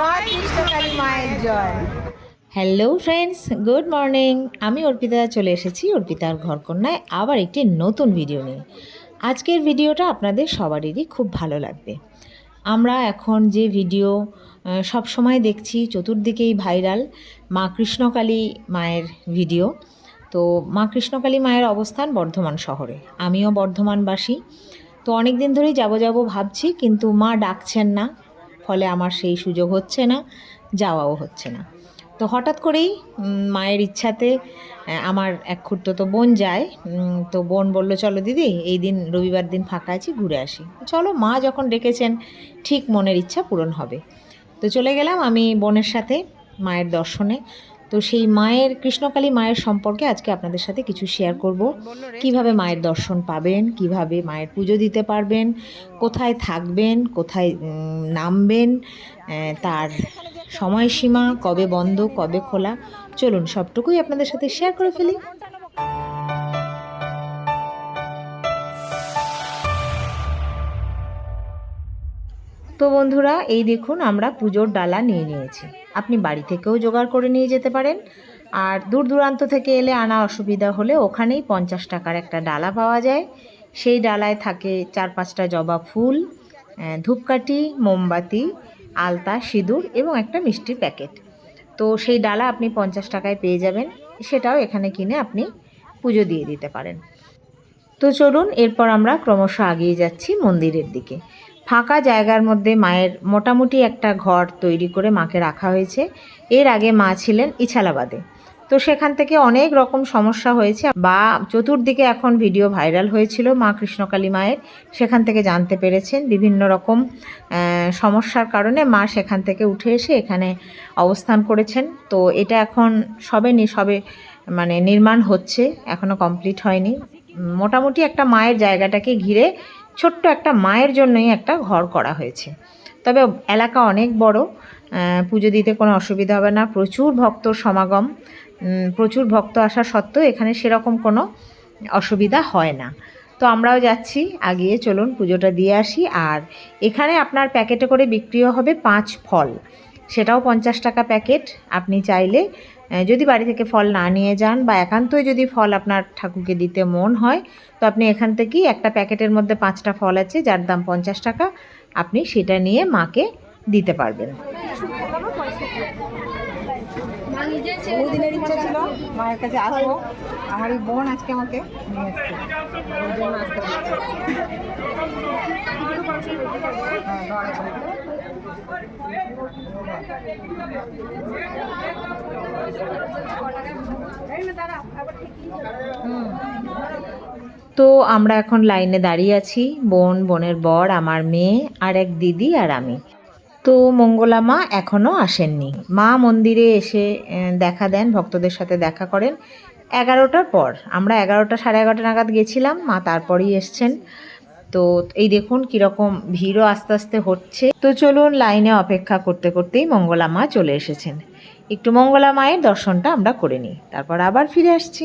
জয় কৃষ্ণকালী মায়ের জয়। Hello friends good morning আমি অর্পিতা, চলে এসেছি অর্পিতার ঘরকন্যায় আবার একটি নতুন ভিডিও নিয়ে। আজকের ভিডিওটা আপনাদের সবারই খুব ভালো লাগবে। আমরা এখন যে ভিডিও সব সময় দেখছি, চতুর্দিকেই ভাইরাল মা কৃষ্ণকালী মায়ের ভিডিও তো মা কৃষ্ণকালী মায়ের অবস্থান বর্ধমান শহরে। আমিও বর্ধমানবাসী। তো অনেক দিন ধরেই যাব যাব ভাবছি, কিন্তু মা ডাকছেন না। ফলে আমার সেই সুযোগ হচ্ছে না, যাওয়াও হচ্ছে না। তো হঠাৎ করেই মায়ের ইচ্ছাতে আমার এক খুঁড়তো বোন যায় তো বোন বলল, চলো দিদি, এই দিন, রবিবার দিন ফাঁকা আছি, ঘুরে আসি। চলো, মা যখন ডেকেছেন, ঠিক মনের ইচ্ছা পূরণ হবে। তো চলে গেলাম আমি বোনের সাথে মায়ের দর্শনে। তো সেই মায়ের, কৃষ্ণকালী মায়ের সম্পর্কে আজকে আপনাদের সাথে কিছু শেয়ার করব। কীভাবে মায়ের দর্শন পাবেন, কীভাবে মায়ের পুজো দিতে পারবেন, কোথায় থাকবেন, কোথায় নামবেন তার সময়সীমা, কবে বন্ধ, কবে খোলা। চলুন সবটুকুই আপনাদের সাথে শেয়ার করে ফেলি। তো বন্ধুরা, এই দেখুন আমরা পুজোর ডালা নিয়ে নিয়েছি। আপনি বাড়ি থেকেও জোগাড় করে নিয়ে যেতে পারেন। আর দূর দূরান্ত থেকে এলে আনা অসুবিধা হলে ওখানেই পঞ্চাশ টাকার একটা ডালা পাওয়া যায়। সেই ডালায় থাকে চার পাঁচটা জবা ফুল ধূপকাঠি, মোমবাতি, আলতা, সিঁদুর এবং একটা মিষ্টির প্যাকেট। তো সেই ডালা আপনি পঞ্চাশ টাকায় পেয়ে যাবেন। সেটাও এখানে কিনে আপনি পুজো দিয়ে দিতে পারেন। তো চলুন, এরপর আমরা ক্রমশ আগিয়ে যাচ্ছি মন্দিরের দিকে। ফাঁকা জায়গার মধ্যে মায়ের মোটামুটি একটা ঘর তৈরি করে মাকে রাখা হয়েছে। এর আগে মা ছিলেন ইছালাবাদে। তো সেখান থেকে অনেক রকম সমস্যা হয়েছে। বা চতুর্দিকে এখন ভিডিও ভাইরাল হয়েছিল মা কৃষ্ণকালী মায়ের। সেখান থেকে জানতে পেরেছেন বিভিন্ন রকম সমস্যার কারণে মা সেখান থেকে উঠে এসে এখানে অবস্থান করেছেন। তো এটা এখন সবে সবে মানে নির্মাণ হচ্ছে। এখনও কমপ্লিট হয়নি। মোটামুটি একটা মায়ের জায়গাটাকে ঘিরে ছোট্ট একটা মায়ের জন্যই একটা ঘর করা হয়েছে। তবে এলাকা অনেক বড় পুজো দিতে কোনো অসুবিধা হবে না। প্রচুর ভক্ত সমাগম প্রচুর ভক্ত আসা সত্ত্বেও এখানে সেরকম কোনো অসুবিধা হয় না। তো আমরাও যাচ্ছি, আগিয়ে চলুন, পুজোটা দিয়ে আসি। আর এখানে আপনার প্যাকেটে করে বিক্রিও হবে পাঁচ ফল। সেটাও পঞ্চাশ টাকা প্যাকেট। আপনি চাইলে যদি বাড়ি থেকে ফল না নিয়ে যান বা একান্তই যদি ফল আপনার ঠাকুরকে দিতে মন হয় তো আপনি এখান থেকেই একটা প্যাকেটের মধ্যে পাঁচটা ফল আছে যার দাম পঞ্চাশ টাকা আপনি সেটা নিয়ে মাকে দিতে পারবেন। বহুদিনের ইচ্ছা ছিল মায়ের কাছে আসব। আমার এই বোন আজকে আমাকে নিয়ে ওই জন্য আসতে তো আমরা এখন লাইনে দাঁড়িয়ে আছি, বোন, বোনের বর, আমার মেয়ে, আর এক দিদি আর আমি। তো মঙ্গলা মা এখনও আসেননি। মা মন্দিরে এসে দেখা দেন, ভক্তদের সাথে দেখা করেন। এগারোটার পর, আমরা এগারোটা সাড়ে এগারোটা নাগাদ গেছিলাম, মা তারপরেই এসছেন। তো এই দেখুন কীরকম ভিড়ও আস্তে আস্তে হচ্ছে। তো চলুন লাইনে অপেক্ষা করতে করতেই মঙ্গলা মা চলে এসেছেন। একটু মঙ্গলা মায়ের দর্শনটা আমরা করে নিই, তারপর আবার ফিরে আসছি।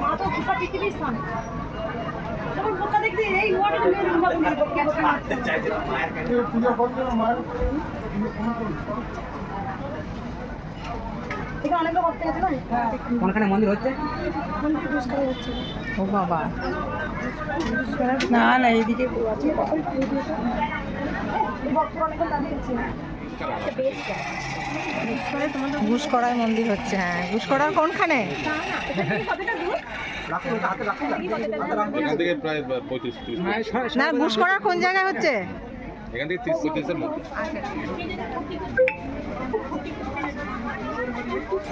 মা তো গোটা পৃথিবীর স্থান যখন গোটা দেখবি এই ওয়ার্ডের মেয়ে মায়ের কাছে। পুজো করতে মায়ের হ্যাঁ। কোনখানে মন্দির হচ্ছে? ও বাবা। না না এইদিকে ঘুষকড়ায় মন্দির হচ্ছে হ্যাঁ। ঘুষকড়ার কোনখানে? না ঘুষকড়ার কোন জায়গায় হচ্ছে? এখান থেকে পঁয়ত্রিশের মধ্যে। আচ্ছা।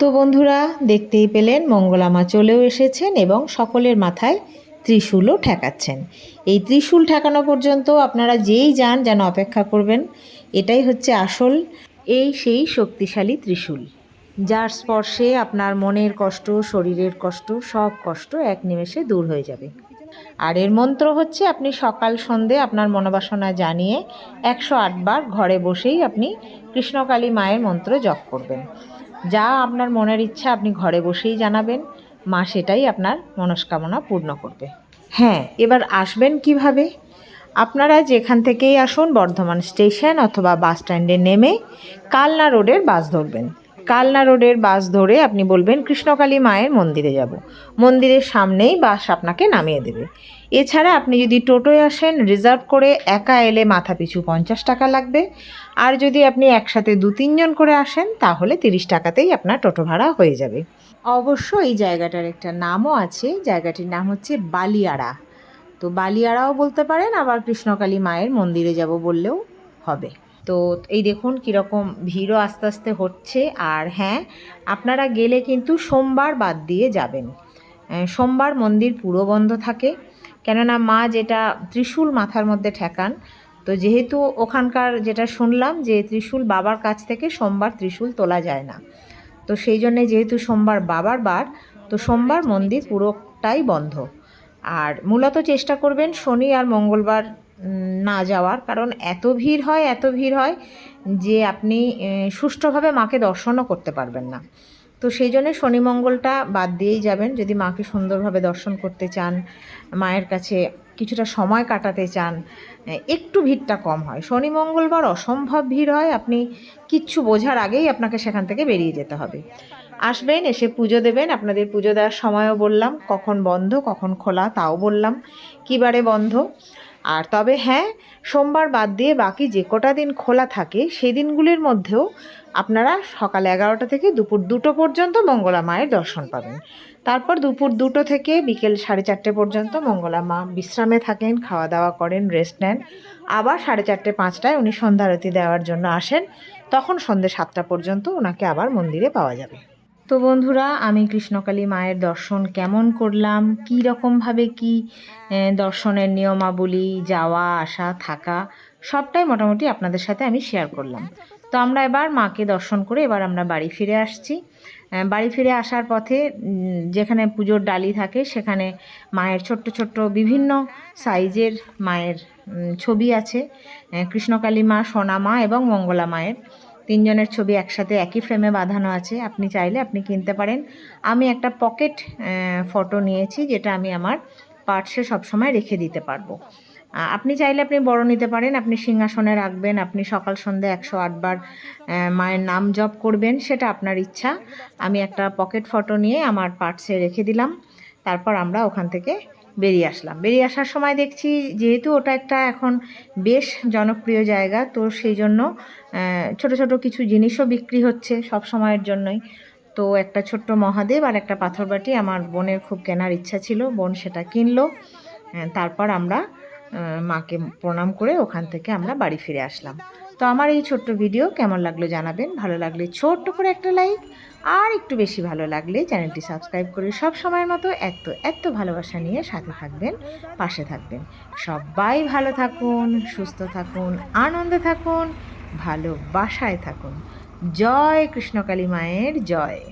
তো বন্ধুরা, দেখতেই পেলেন মঙ্গলামা চলেও এসেছেন এবং সকলের মাথায় ত্রিশূলও ঠেকাচ্ছেন। এই ত্রিশূল ঠেকানো পর্যন্ত আপনারা যেই যান, যেন অপেক্ষা করবেন, এটাই হচ্ছে আসল, এই সেই শক্তিশালী ত্রিশূল। যার স্পর্শে আপনার মনের কষ্ট, শরীরের কষ্ট, সব কষ্ট এক নিমেষে দূর হয়ে যাবে। আর এর মন্ত্র হচ্ছে, আপনি সকাল সন্ধে আপনার মনোবাসনা জানিয়ে একশো আটবার ঘরে বসেই আপনি কৃষ্ণকালী মায়ের মন্ত্র জপ করবেন। যা আপনার মনের ইচ্ছা আপনি ঘরে বসেই জানাবেন। মা সেটাই আপনার মনস্কামনা পূর্ণ করবে। হ্যাঁ এবার আসবেন কীভাবে? আপনারা যেখান থেকেই আসুন, বর্ধমান স্টেশন অথবা বাস স্ট্যান্ডে নেমে কালনা রোডের বাস ধরবেন। কালনা রোডের বাস ধরে আপনি বলবেন, কৃষ্ণকালী মায়ের মন্দিরে যাব। মন্দিরের সামনেই বাস আপনাকে নামিয়ে দেবে। এছাড়া আপনি যদি টোটোয় আসেন, রিজার্ভ করে একা এলে মাথা পিছু পঞ্চাশ টাকা লাগবে। আর যদি আপনি একসাথে দু, তিনজন করে আসেন, তাহলে তিরিশ টাকাতেই আপনার টোটো ভাড়া হয়ে যাবে। অবশ্য এই জায়গাটার একটা নামও আছে, জায়গাটির নাম হচ্ছে বালিয়াড়া। তো বালিয়াড়াও বলতে পারেন, আবার কৃষ্ণকালী মায়ের মন্দিরে যাব বললেও হবে। তো এই দেখুন কীরকম ভিড়ও আস্তে আস্তে হচ্ছে, আর হ্যাঁ আপনারা গেলে কিন্তু সোমবার বাদ দিয়ে যাবেন। সোমবার মন্দির পুরো বন্ধ থাকে। কেননা মা যেটা ত্রিশূল মাথার মধ্যে ঠেকান তো যেহেতু ওখানকার যেটা শুনলাম যে ত্রিশূল বাবার কাছ থেকে সোমবার ত্রিশূল তোলা যায় না। তো সেই জন্যে যেহেতু সোমবার বাবার বার, তো সোমবার মন্দির পুরোটাই বন্ধ। আর মূলত চেষ্টা করবেন শনি আর মঙ্গলবার না যাওয়ার। কারণ এত ভিড় হয়, এত ভিড় হয় যে আপনি সুষ্ঠুভাবে মাকে দর্শনও করতে পারবেন না। তো সেই জন্য শনি মঙ্গলটা বাদ দিয়েই যাবেন। যদি মাকে সুন্দরভাবে দর্শন করতে চান, মায়ের কাছে কিছুটা সময় কাটাতে চান, একটু ভিড়টা কম হয়। শনি, মঙ্গলবার অসম্ভব ভিড় হয়, আপনি কিচ্ছু বোঝার আগেই আপনাকে সেখান থেকে বেরিয়ে যেতে হবে। আসবেন, এসে পুজো দেবেন, আপনাদের পুজো দেওয়ার সময়ও বললাম, কখন বন্ধ, কখন খোলা, তাও বললাম। কী বারে বন্ধ? আর তবে হ্যাঁ সোমবার বাদ দিয়ে বাকি যে কটা দিন খোলা থাকে, সেই দিনগুলির মধ্যেও আপনারা সকাল এগারোটা থেকে দুপুর দুটো পর্যন্ত মঙ্গলা মায়ের দর্শন পাবেন। তারপর দুপুর দুটো থেকে বিকেল সাড়ে চারটে পর্যন্ত মঙ্গলা মা বিশ্রামে থাকেন খাওয়া দাওয়া করেন রেস্ট নেন। আবার সাড়ে চারটে পাঁচটায় উনি সন্ধ্যারতি দেওয়ার জন্য আসেন। তখন সন্ধ্যে সাতটা পর্যন্ত ওনাকে আবার মন্দিরে পাওয়া যাবে। তো বন্ধুরা, আমি কৃষ্ণকালী মায়ের দর্শন কেমন করলাম? কী রকমভাবে কি দর্শনের নিয়মাবলী, যাওয়া, আসা, থাকা, সবটাই মোটামুটি আপনাদের সাথে আমি শেয়ার করলাম। তো আমরা এবার মাকে দর্শন করে এবার আমরা বাড়ি ফিরে আসছি। বাড়ি ফিরে আসার পথে যেখানে পুজোর ডালি থাকে, সেখানে মায়ের ছোট্ট ছোট্ট বিভিন্ন সাইজের মায়ের ছবি আছে। কৃষ্ণকালী মা, সোনা মা এবং মঙ্গলা মায়ের। তিনজনের ছবি একসাথে একই ফ্রেমে বাঁধানো আছে। আপনি চাইলে আপনি কিনতে পারেন। আমি একটা পকেট ফটো নিয়েছি যেটা আমি আমার পার্টসে সবসময় রেখে দিতে পারব। আপনি চাইলে আপনি বড় নিতে পারেন। আপনি সিংহাসনে রাখবেন, আপনি সকাল, সন্ধ্যে একশো আটবার মায়ের নাম জপ করবেন, সেটা আপনার ইচ্ছা। আমি একটা পকেট ফটো নিয়ে আমার পার্টসে রেখে দিলাম। তারপর আমরা ওখান থেকে বেরিয়ে আসলাম। বেরিয়ে আসার সময় দেখছি যেহেতু ওটা একটা এখন বেশ জনপ্রিয় জায়গা, তো সেই জন্য ছোট ছোট কিছু জিনিসও বিক্রি হচ্ছে সব সময়ের জন্যই। তো একটা ছোট্ট মহাদেব আর একটা পাথরবাটি আমার বোনের খুব কেনার ইচ্ছা ছিল, বোন সেটা কিনলো। তারপর আমরা মাকে প্রণাম করে ওখান থেকে আমরা বাড়ি ফিরে আসলাম। তো আমার এই ছোট্ট ভিডিও কেমন লাগল জানাবেন। ভালো লাগলে ছোট্ট করে একটা লাইক, আর একটু বেশি ভালো লাগলে চ্যানেলটি সাবস্ক্রাইব করে সব সময়ের মতো এত এত ভালোবাসা নিয়ে সাথে থাকবেন, পাশে থাকবেন। সবাই ভালো থাকুন, সুস্থ থাকুন, আনন্দে থাকুন, ভালোবাসায় থাকুন। জয় কৃষ্ণকালী মায়ের জয়।